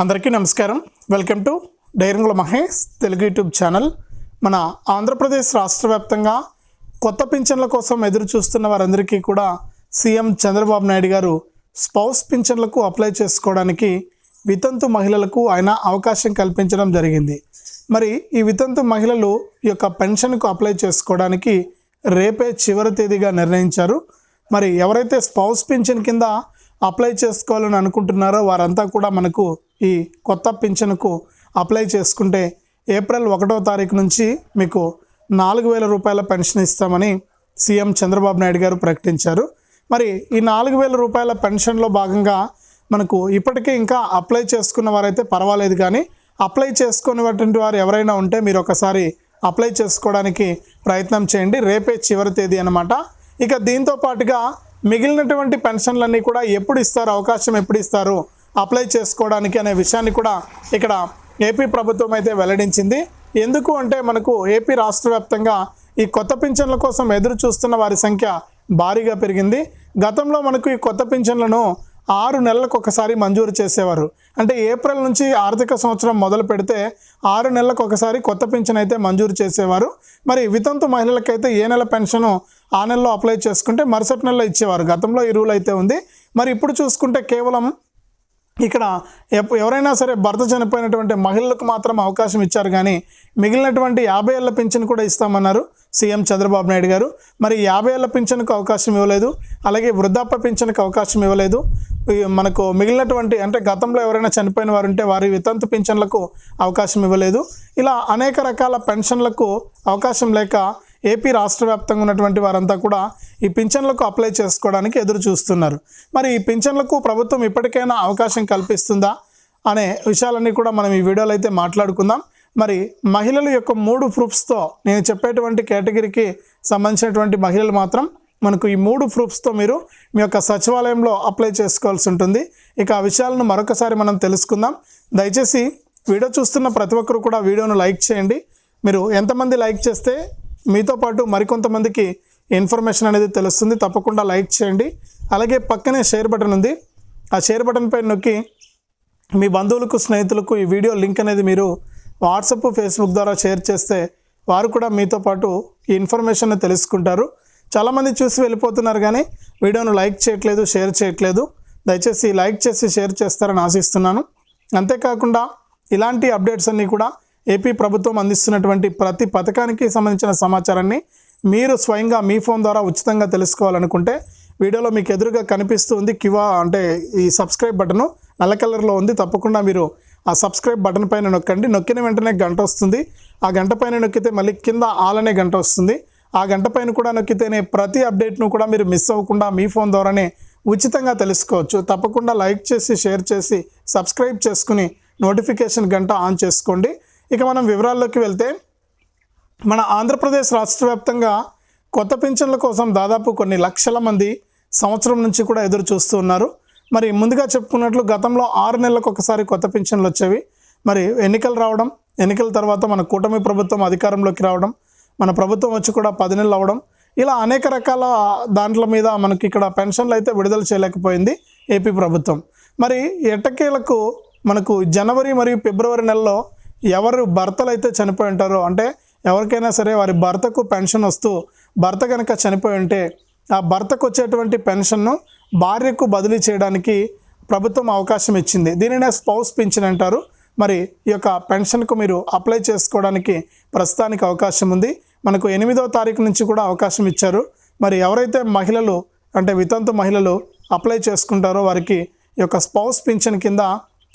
అందరికీ నమస్కారం. Welcome to డైరంగుల మహేష్ తెలుగు యూట్యూబ్ ఛానల్. మన ఆంధ్రప్రదేశ్ రాష్ట్ర వ్యాప్తంగా కొత్త పింఛన్ల కోసం ఎదురు చూస్తున్న వారందరికీ కూడా సీఎం చంద్రబాబు నాయుడు గారు స్పౌస్ పింఛన్లకు అప్లై చేసుకోవడానికి వితంతు మహిళలకు ఆయన అవకాశం కల్పించడం జరిగింది. మరి ఈ వితంతు మహిళలు ఈ యొక్క పెన్షన్కు అప్లై చేసుకోవడానికి రేపే చివరి తేదీగా నిర్ణయించారు. మరి ఎవరైతే స్పౌస్ పింఛన్ కింద అప్లై చేసుకోవాలని అనుకుంటున్నారో వారంతా కూడా మనకు ఈ కొత్త పింఛన్కు అప్లై చేసుకుంటే ఏప్రిల్ ఒకటో తారీఖు నుంచి మీకు నాలుగు వేల రూపాయల పెన్షన్ ఇస్తామని సీఎం చంద్రబాబు నాయుడు గారు ప్రకటించారు. మరి ఈ నాలుగు వేల రూపాయల పెన్షన్లో భాగంగా మనకు ఇప్పటికే ఇంకా అప్లై చేసుకున్న వారైతే పర్వాలేదు కానీ అప్లై చేసుకునేటువంటి వారు ఎవరైనా ఉంటే మీరు ఒకసారి అప్లై చేసుకోవడానికి ప్రయత్నం చేయండి. రేపే చివరి తేదీ అనమాట ఇక దీంతో పాటుగా మిగిలినటువంటి పెన్షన్లన్నీ కూడా ఎప్పుడు ఇస్తారు? అవకాశం ఎప్పుడు ఇస్తారు? అప్లై చేసుకోవడానికి అనే విషయాన్ని కూడా ఇక్కడ ఏపీ ప్రభుత్వం అయితే వెల్లడించింది. ఎందుకు అంటే మనకు ఏపీ రాష్ట్ర వ్యాప్తంగా ఈ కొత్త పింఛన్ల కోసం ఎదురు చూస్తున్న వారి సంఖ్య భారీగా పెరిగింది. గతంలో మనకు ఈ కొత్త పింఛన్లను ఆరు నెలలకు ఒకసారి మంజూరు చేసేవారు. అంటే ఏప్రిల్ నుంచి ఆర్థిక సంవత్సరం మొదలు పెడితే ఆరు నెలలకు ఒకసారి కొత్త పింఛన్ అయితే మంజూరు చేసేవారు. మరి వితంతు మహిళలకైతే ఏ నెల పెన్షను ఆ నెలలో అప్లై చేసుకుంటే మరుసటి నెలలో ఇచ్చేవారు. గతంలో ఈ రూల్ అయితే ఉంది. మరి ఇప్పుడు చూసుకుంటే కేవలం ఇక్కడ ఎవరైనా సరే భర్త చనిపోయినటువంటి మహిళలకు మాత్రం అవకాశం ఇచ్చారు కానీ మిగిలినటువంటి యాభై ఏళ్ళ పింఛన్ కూడా ఇస్తామన్నారు సీఎం చంద్రబాబు నాయుడు గారు. మరి యాభై ఏళ్ళ పింఛన్కు అవకాశం ఇవ్వలేదు. అలాగే వృద్ధాప్య పింఛన్కు అవకాశం ఇవ్వలేదు. మనకు మిగిలినటువంటి అంటే గతంలో ఎవరైనా చనిపోయిన వారు ఉంటే వారి వితంతు పింఛన్లకు అవకాశం ఇవ్వలేదు. ఇలా అనేక రకాల పెన్షన్లకు అవకాశం లేక ఏపీ రాష్ట్ర వ్యాప్తంగా ఉన్నటువంటి వారంతా కూడా ఈ పింఛన్లకు అప్లై చేసుకోవడానికి ఎదురు చూస్తున్నారు. మరి ఈ పింఛన్లకు ప్రభుత్వం ఇప్పటికైనా అవకాశం కల్పిస్తుందా అనే విషయాలన్నీ కూడా మనం ఈ వీడియోలో అయితే మాట్లాడుకుందాం. మరి మహిళల యొక్క మూడు ప్రూఫ్స్తో నేను చెప్పేటువంటి కేటగిరీకి సంబంధించినటువంటి మహిళలు మాత్రం మనకు ఈ మూడు ప్రూఫ్స్తో మీరు మీ యొక్క సచివాలయంలో అప్లై చేసుకోవాల్సి ఉంటుంది. ఇక ఆ విషయాలను మరొకసారి మనం తెలుసుకుందాం. దయచేసి వీడియో చూస్తున్న ప్రతి ఒక్కరు కూడా వీడియోను లైక్ చేయండి. మీరు ఎంతమంది లైక్ చేస్తే మీతో పాటు మరికొంతమందికి ఇన్ఫర్మేషన్ అనేది తెలుస్తుంది. తప్పకుండా లైక్ చేయండి. అలాగే పక్కనే షేర్ బటన్ ఉంది. ఆ షేర్ బటన్ పై నొక్కి మీ బంధువులకు స్నేహితులకు ఈ వీడియో లింక్ అనేది మీరు వాట్సప్ ఫేస్బుక్ ద్వారా షేర్ చేస్తే వారు కూడా మీతో పాటు ఈ ఇన్ఫర్మేషన్ తెలుసుకుంటారు. చాలామంది చూసి వెళ్ళిపోతున్నారు కానీ వీడియోను లైక్ చేయట్లేదు షేర్ చేయట్లేదు. దయచేసి లైక్ చేసి షేర్ చేస్తారని ఆశిస్తున్నాను. అంతేకాకుండా ఇలాంటి అప్డేట్స్ అన్నీ కూడా ఏపీ ప్రభుత్వం అందిస్తున్నటువంటి ప్రతి పథకానికి సంబంధించిన సమాచారాన్ని మీరు స్వయంగా మీ ఫోన్ ద్వారా ఉచితంగా తెలుసుకోవాలనుకుంటే వీడియోలో మీకు ఎదురుగా కనిపిస్తుంది కివా అంటే ఈ సబ్స్క్రైబ్ బటను నల్ల కలర్లో ఉంది. తప్పకుండా మీరు ఆ సబ్స్క్రైబ్ బటన్ పైన నొక్కండి. నొక్కిన వెంటనే గంట వస్తుంది. ఆ గంట పైన నొక్కితే మళ్ళీ కింద ఆలనే గంట వస్తుంది. ఆ గంట పైన కూడా నొక్కితేనే ప్రతి అప్డేట్ను కూడా మీరు మిస్ అవ్వకుండా మీ ఫోన్ ద్వారానే ఉచితంగా తెలుసుకోవచ్చు. తప్పకుండా లైక్ చేసి షేర్ చేసి సబ్స్క్రైబ్ చేసుకుని నోటిఫికేషన్ గంట ఆన్ చేసుకోండి. ఇక మనం వివరాల్లోకి వెళ్తే మన ఆంధ్రప్రదేశ్ రాష్ట్ర వ్యాప్తంగా కొత్త పింఛన్ల కోసం దాదాపు కొన్ని లక్షల మంది సంవత్సరం నుంచి కూడా ఎదురు చూస్తూ ఉన్నారు. మరి ముందుగా చెప్పుకున్నట్లు గతంలో ఆరు నెలలకు ఒకసారి కొత్త పింఛన్లు వచ్చేవి. మరి ఎన్నికలు రావడం ఎన్నికల తర్వాత మన కూటమి ప్రభుత్వం అధికారంలోకి రావడం మన ప్రభుత్వం వచ్చి కూడా పది నెలలు అవ్వడం ఇలా అనేక రకాల దాంట్ల మీద మనకి ఇక్కడ పెన్షన్లు అయితే విడుదల చేయలేకపోయింది ఏపీ ప్రభుత్వం. మరి ఎట్టకేలకు మనకు జనవరి మరియు ఫిబ్రవరి నెలలో ఎవరు భర్తలు అయితే చనిపోయి ఉంటారో అంటే ఎవరికైనా సరే వారి భర్తకు పెన్షన్ వస్తూ భర్త కనుక చనిపోయి ఉంటే ఆ భర్తకు వచ్చేటువంటి పెన్షన్ను భార్యకు బదిలీ చేయడానికి ప్రభుత్వం అవకాశం ఇచ్చింది. దీనినే స్పౌస్ పింఛన్ అంటారు. మరి ఈ యొక్క పెన్షన్కు మీరు అప్లై చేసుకోవడానికి ప్రస్తుతానికి అవకాశం ఉంది. మనకు ఎనిమిదో తారీఖు నుంచి కూడా అవకాశం ఇచ్చారు. మరి ఎవరైతే మహిళలు అంటే వితంతు మహిళలు అప్లై చేసుకుంటారో వారికి ఈ యొక్క స్పౌస్ పింఛన్ కింద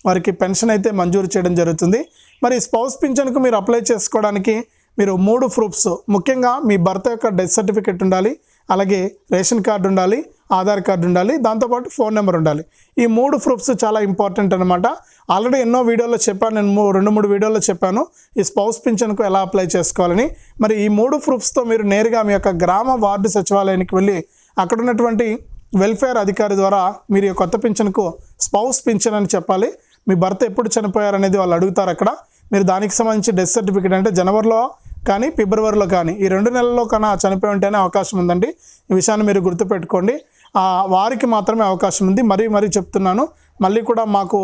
వారికి పెన్షన్ అయితే మంజూరు చేయడం జరుగుతుంది. మరి స్పౌస్ పింఛన్కు మీరు అప్లై చేసుకోవడానికి మీరు మూడు ప్రూఫ్స్. ముఖ్యంగా మీ భర్త యొక్క డెత్ సర్టిఫికేట్ ఉండాలి అలాగే రేషన్ కార్డు ఉండాలి ఆధార్ కార్డు ఉండాలి దాంతోపాటు ఫోన్ నెంబర్ ఉండాలి. ఈ మూడు ప్రూఫ్స్ చాలా ఇంపార్టెంట్ అనమాట ఆల్రెడీ ఎన్నో వీడియోలో చెప్పాను నేను మూ- రెండు మూడు వీడియోలో చెప్పాను ఈ స్పౌస్ పింఛన్కు ఎలా అప్లై చేసుకోవాలని. మరి ఈ మూడు ప్రూఫ్స్తో మీరు నేరుగా మీ యొక్క గ్రామ వార్డు సచివాలయానికి వెళ్ళి అక్కడ ఉన్నటువంటి వెల్ఫేర్ అధికారి ద్వారా మీరు ఈ కొత్త పింఛన్కు స్పౌస్ పింఛన్ అని చెప్పాలి. మీ భర్త ఎప్పుడు చనిపోయారనేది వాళ్ళు అడుగుతారు అక్కడ. మీరు దానికి సంబంధించి డెత్ సర్టిఫికేట్ అంటే జనవరిలో కానీ ఫిబ్రవరిలో కానీ ఈ రెండు నెలల్లో కన్నా చనిపోయి ఉంటేనే అవకాశం ఉందండి. ఈ విషయాన్ని మీరు గుర్తుపెట్టుకోండి. ఆ, వారికి మాత్రమే అవకాశం ఉంది. మరీ మరీ చెప్తున్నాను. మళ్ళీ కూడా మాకు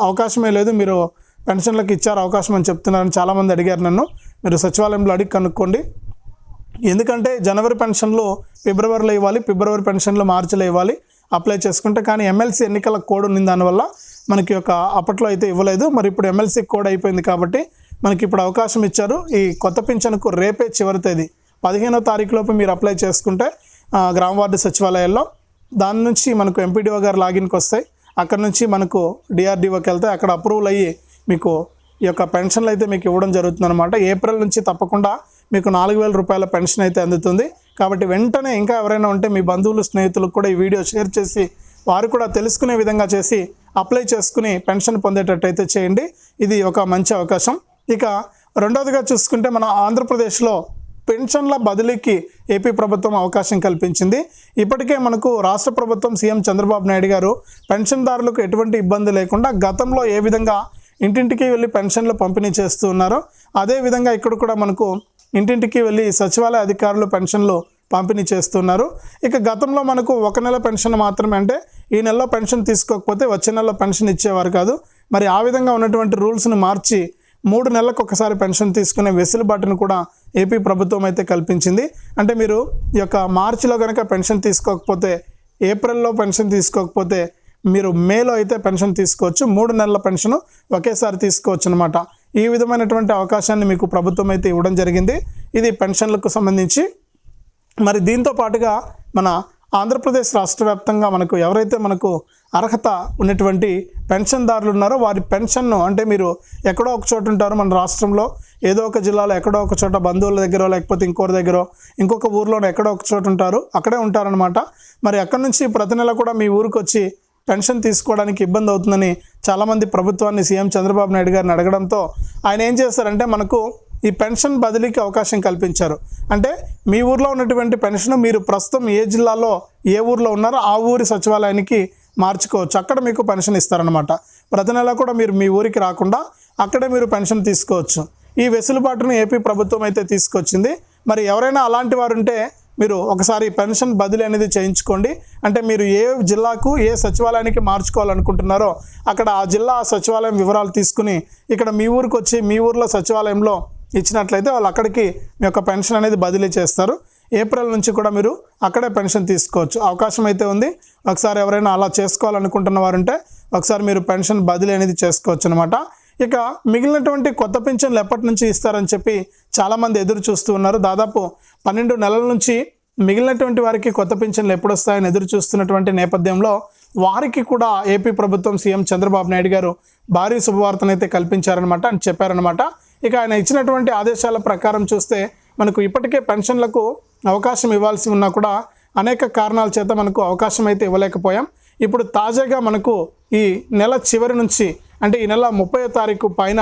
అవకాశమే లేదు. మీరు పెన్షన్లకు ఇచ్చారు అవకాశం అని చెప్తున్నారని చాలామంది అడిగారు నన్ను. మీరు సచివాలయంలో అడిగి కనుక్కోండి. ఎందుకంటే జనవరి పెన్షన్లు ఫిబ్రవరిలో ఇవ్వాలి ఫిబ్రవరి పెన్షన్లు మార్చిలో ఇవ్వాలి అప్లై చేసుకుంటే. కానీ ఎమ్మెల్సీ ఎన్నికల కోడ్ ఉంది దానివల్ల మనకి ఒక అప్పట్లో అయితే ఇవ్వలేదు. మరి ఇప్పుడు ఎమ్మెల్సీ కోడ్ అయిపోయింది కాబట్టి మనకి ఇప్పుడు అవకాశం ఇచ్చారు. ఈ కొత్త పింఛన్కు రేపే చివరి తేదీ. పదిహేనో తారీఖు లోపు మీరు అప్లై చేసుకుంటే గ్రామ వార్డు సచివాలయాల్లో దాని నుంచి మనకు ఎంపీడీఓ గారు లాగిన్కి వస్తాయి. అక్కడ నుంచి మనకు డిఆర్డీఓకి వెళ్తే అక్కడ అప్రూవల్ అయ్యి మీకు ఈ యొక్క పెన్షన్లు అయితే మీకు ఇవ్వడం జరుగుతుంది అనమాట ఏప్రిల్ నుంచి తప్పకుండా మీకు నాలుగు వేల రూపాయల పెన్షన్ అయితే అందుతుంది. కాబట్టి వెంటనే ఇంకా ఎవరైనా ఉంటే మీ బంధువులు స్నేహితులకు కూడా ఈ వీడియో షేర్ చేసి వారు కూడా తెలుసుకునే విధంగా చేసి అప్లై చేసుకుని పెన్షన్ పొందేటట్టయితే చేయండి. ఇది ఒక మంచి అవకాశం. ఇక రెండవదిగా చూసుకుంటే మన ఆంధ్రప్రదేశ్లో పెన్షన్ల బదిలీకి ఏపీ ప్రభుత్వం అవకాశం కల్పించింది. ఇప్పటికే మనకు రాష్ట్ర ప్రభుత్వం సీఎం చంద్రబాబు నాయుడు గారు పెన్షన్దారులకు ఎటువంటి ఇబ్బంది లేకుండా గతంలో ఏ విధంగా ఇంటింటికి వెళ్ళి పెన్షన్లు పంపిణీ చేస్తూ ఉన్నారో అదే విధంగా ఇక్కడ కూడా మనకు ఇంటింటికి వెళ్ళి సచివాలయ అధికారులు పెన్షన్లు పంపిణీ చేస్తున్నారు. ఇక గతంలో మనకు ఒక నెల పెన్షన్ మాత్రమే అంటే ఈ నెలలో పెన్షన్ తీసుకోకపోతే వచ్చే నెలలో పెన్షన్ ఇచ్చేవారు కాదు. మరి ఆ విధంగా ఉన్నటువంటి రూల్స్ను మార్చి మూడు నెలలకు ఒకసారి పెన్షన్ తీసుకునే వెసులుబాటును కూడా ఏపీ ప్రభుత్వం అయితే కల్పించింది. అంటే మీరు ఈ యొక్క మార్చిలో కనుక పెన్షన్ తీసుకోకపోతే ఏప్రిల్లో పెన్షన్ తీసుకోకపోతే మీరు మేలో అయితే పెన్షన్ తీసుకోవచ్చు. మూడు నెలల పెన్షన్ ఒకేసారి తీసుకోవచ్చు అనమాట ఈ విధమైనటువంటి అవకాశాన్ని మీకు ప్రభుత్వం అయితే ఇవ్వడం జరిగింది. ఇది పెన్షన్లకు సంబంధించి మరి దీంతో పాటుగా మన ఆంధ్రప్రదేశ్ రాష్ట్ర వ్యాప్తంగా మనకు ఎవరైతే మనకు అర్హత ఉన్నటువంటి పెన్షన్దారులు ఉన్నారో వారి పెన్షన్ను అంటే మీరు ఎక్కడో ఒక చోట ఉంటారు మన రాష్ట్రంలో ఏదో ఒక జిల్లాలో ఎక్కడో ఒక చోట బంధువుల దగ్గర లేకపోతే ఇంకోరి దగ్గర ఇంకొక ఊర్లోనే ఎక్కడో ఒక చోట ఉంటారు అక్కడే ఉంటారనమాట మరి అక్కడి నుంచి ప్రతి నెల కూడా మీ ఊరికి వచ్చి పెన్షన్ తీసుకోవడానికి ఇబ్బంది అవుతుందని చాలామంది ప్రభుత్వాన్ని సీఎం చంద్రబాబు నాయుడు గారిని అడగడంతో ఆయన ఏం చేస్తారంటే మనకు ఈ పెన్షన్ బదిలీకి అవకాశం కల్పించారు. అంటే మీ ఊర్లో ఉన్నటువంటి పెన్షన్ మీరు ప్రస్తుతం ఏ జిల్లాలో ఏ ఊర్లో ఉన్నారో ఆ ఊరి సచివాలయానికి మార్చుకోవచ్చు. అక్కడ మీకు పెన్షన్ ఇస్తారనమాట ప్రతి నెల కూడా మీరు మీ ఊరికి రాకుండా అక్కడే మీరు పెన్షన్ తీసుకోవచ్చు. ఈ వెసులుబాటును ఏపీ ప్రభుత్వం అయితే తీసుకొచ్చింది. మరి ఎవరైనా అలాంటి వారు ఉంటే మీరు ఒకసారి పెన్షన్ బదిలీ అనేది చేయించుకోండి. అంటే మీరు ఏ జిల్లాకు ఏ సచివాలయానికి మార్చుకోవాలనుకుంటున్నారో అక్కడ ఆ జిల్లా సచివాలయం వివరాలు తీసుకుని ఇక్కడ మీ ఊరికి వచ్చి మీ ఊర్లో సచివాలయంలో ఇచ్చినట్లయితే వాళ్ళు అక్కడికి మీ యొక్క పెన్షన్ అనేది బదిలీ చేస్తారు. ఏప్రిల్ నుంచి కూడా మీరు అక్కడే పెన్షన్ తీసుకోవచ్చు. అవకాశం అయితే ఉంది. ఒకసారి ఎవరైనా అలా చేసుకోవాలనుకుంటున్న వారు ఉంటే ఒకసారి మీరు పెన్షన్ బదిలీ అనేది చేసుకోవచ్చు అనమాట ఇక మిగిలినటువంటి కొత్త పెన్షన్లు ఎప్పటి నుంచి ఇస్తారని చెప్పి చాలామంది ఎదురు చూస్తూ ఉన్నారు. దాదాపు పన్నెండు నెలల నుంచి మిగిలినటువంటి వారికి కొత్త పింఛన్లు ఎప్పుడు వస్తాయని ఎదురు చూస్తున్నటువంటి నేపథ్యంలో వారికి కూడా ఏపీ ప్రభుత్వం సీఎం చంద్రబాబు నాయుడు గారు భారీ శుభవార్తనైతే కల్పించారనమాట అని చెప్పారనమాట ఇక ఆయన ఇచ్చినటువంటి ఆదేశాల ప్రకారం చూస్తే మనకు ఇప్పటికే పెన్షన్లకు అవకాశం ఇవ్వాల్సి ఉన్నా కూడా అనేక కారణాల చేత మనకు అవకాశం అయితే ఇవ్వలేకపోయాం. ఇప్పుడు తాజాగా మనకు ఈ నెల చివరి నుంచి అంటే ఈ నెల ముప్పై తారీఖు పైన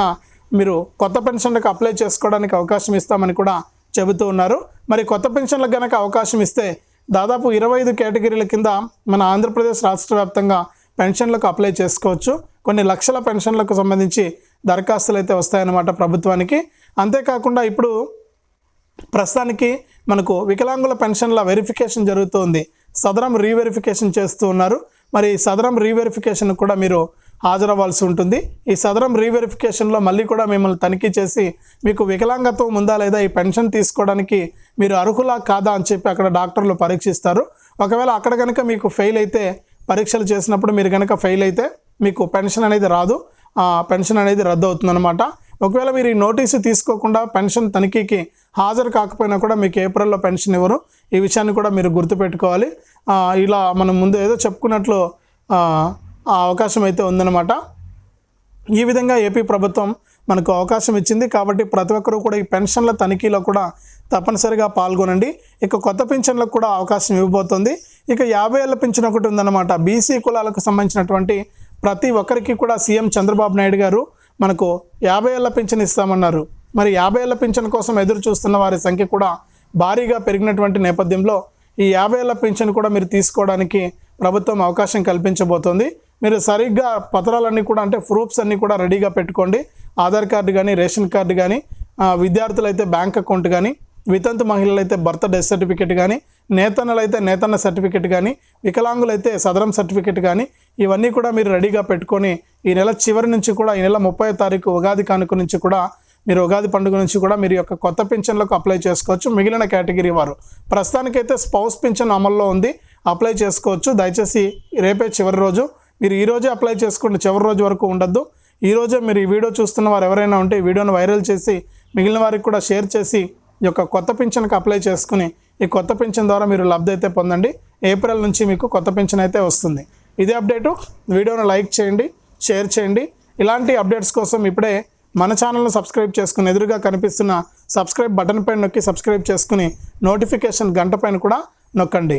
మీరు కొత్త పెన్షన్లకు అప్లై చేసుకోవడానికి అవకాశం ఇస్తామని కూడా చెబుతూ ఉన్నారు. మరి కొత్త పెన్షన్లకు గనక అవకాశం ఇస్తే దాదాపు ఇరవై ఐదు కేటగిరీల కింద మన ఆంధ్రప్రదేశ్ రాష్ట్ర వ్యాప్తంగా పెన్షన్లకు అప్లై చేసుకోవచ్చు. కొన్ని లక్షల పెన్షన్లకు సంబంధించి దరఖాస్తులు అయితే వస్తాయన్నమాట ప్రభుత్వానికి. అంతేకాకుండా ఇప్పుడు ప్రస్తుతానికి మనకు వికలాంగుల పెన్షన్ల వెరిఫికేషన్ జరుగుతుంది. సదరం రీవెరిఫికేషన్ చేస్తూ ఉన్నారు. మరి సదరం రీవెరిఫికేషన్ కూడా మీరు హాజరవ్వాల్సి ఉంటుంది. ఈ సదరం రీవెరిఫికేషన్లో మళ్ళీ కూడా మిమ్మల్ని తనిఖీ చేసి మీకు వికలాంగత్వం ఉందా లేదా ఈ పెన్షన్ తీసుకోవడానికి మీరు అర్హులా కాదా అని చెప్పి అక్కడ డాక్టర్లు పరీక్షిస్తారు. ఒకవేళ అక్కడ కనుక మీకు ఫెయిల్ అయితే పరీక్షలు చేసినప్పుడు మీరు కనుక ఫెయిల్ అయితే మీకు పెన్షన్ అనేది రాదు. పెన్షన్ అనేది రద్దు అవుతుందన్నమాట ఒకవేళ మీరు ఈ నోటీసు తీసుకోకుండా పెన్షన్ తనిఖీకి హాజరు కాకపోయినా కూడా మీకు ఏప్రిల్లో పెన్షన్ ఇవ్వరు. ఈ విషయాన్ని కూడా మీరు గుర్తుపెట్టుకోవాలి. ఇలా మనం ముందు ఏదో చెప్పుకున్నట్లు ఆ, అవకాశం అయితే ఉందన్నమాట. ఈ విధంగా ఏపీ ప్రభుత్వం మనకు అవకాశం ఇచ్చింది. కాబట్టి ప్రతి ఒక్కరూ కూడా ఈ పెన్షన్ల తనిఖీలో కూడా తప్పనిసరిగా పాల్గొనండి. ఇక కొత్త పెన్షన్లకు కూడా అవకాశం ఇవ్వబోతుంది. ఇక యాభై ఏళ్ళ పింఛన్ ఒకటి ఉందన్నమాట. బీసీ కులాలకు సంబంధించినటువంటి ప్రతి ఒక్కరికి కూడా సీఎం చంద్రబాబు నాయుడు గారు మనకు యాభై ఏళ్ళ పింఛన్ ఇస్తామన్నారు. మరి యాభై ఏళ్ళ పింఛన్ కోసం ఎదురు చూస్తున్న వారి సంఖ్య కూడా భారీగా పెరిగినటువంటి నేపథ్యంలో ఈ యాభై ఏళ్ళ పింఛన్ కూడా మీరు తీసుకోవడానికి ప్రభుత్వం అవకాశం కల్పించబోతోంది. మీరు సరిగ్గా పత్రాలన్నీ కూడా అంటే ప్రూఫ్స్ అన్నీ కూడా రెడీగా పెట్టుకోండి. ఆధార్ కార్డు కానీ రేషన్ కార్డు కానీ విద్యార్థులైతే బ్యాంక్ అకౌంట్ కానీ వితంతు మహిళలైతే భర్త డెత్ సర్టిఫికేట్ కానీ నేతన్నలు అయితే నేతన్న సర్టిఫికెట్ కానీ వికలాంగులైతే సదరం సర్టిఫికెట్ కానీ ఇవన్నీ కూడా మీరు రెడీగా పెట్టుకొని ఈ నెల చివరి నుంచి కూడా ఈ నెల ముప్పై తారీఖు ఉగాది కానుక నుంచి కూడా మీరు ఉగాది పండుగ నుంచి కూడా మీరు యొక్క కొత్త పింఛన్లకు అప్లై చేసుకోవచ్చు. మిగిలిన కేటగిరీ వారు. ప్రస్తుతానికైతే స్పౌస్ పింఛన్ అమల్లో ఉంది. అప్లై చేసుకోవచ్చు. దయచేసి రేపే చివరి రోజు. మీరు ఈరోజే అప్లై చేసుకోండి. చివరి రోజు వరకు ఉండొద్దు. ఈరోజే మీరు ఈ వీడియో చూస్తున్న వారు ఎవరైనా ఉంటే ఈ వీడియోను వైరల్ చేసి మిగిలిన వారికి కూడా షేర్ చేసి ఈ యొక్క కొత్త పింఛన్కి అప్లై చేసుకుని ఈ కొత్త పింఛన్ ద్వారా మీరు లబ్ధి అయితే పొందండి. ఏప్రిల్ నుంచి మీకు కొత్త పింఛన్ అయితే వస్తుంది. ఇదే అప్డేటు. వీడియోను లైక్ చేయండి షేర్ చేయండి. ఇలాంటి అప్డేట్స్ కోసం ఇప్పుడే మన ఛానల్ను సబ్స్క్రైబ్ చేసుకుని ఎదురుగా కనిపిస్తున్న సబ్స్క్రైబ్ బటన్ పైన నొక్కి సబ్స్క్రైబ్ చేసుకుని నోటిఫికేషన్ గంట పైన కూడా నొక్కండి.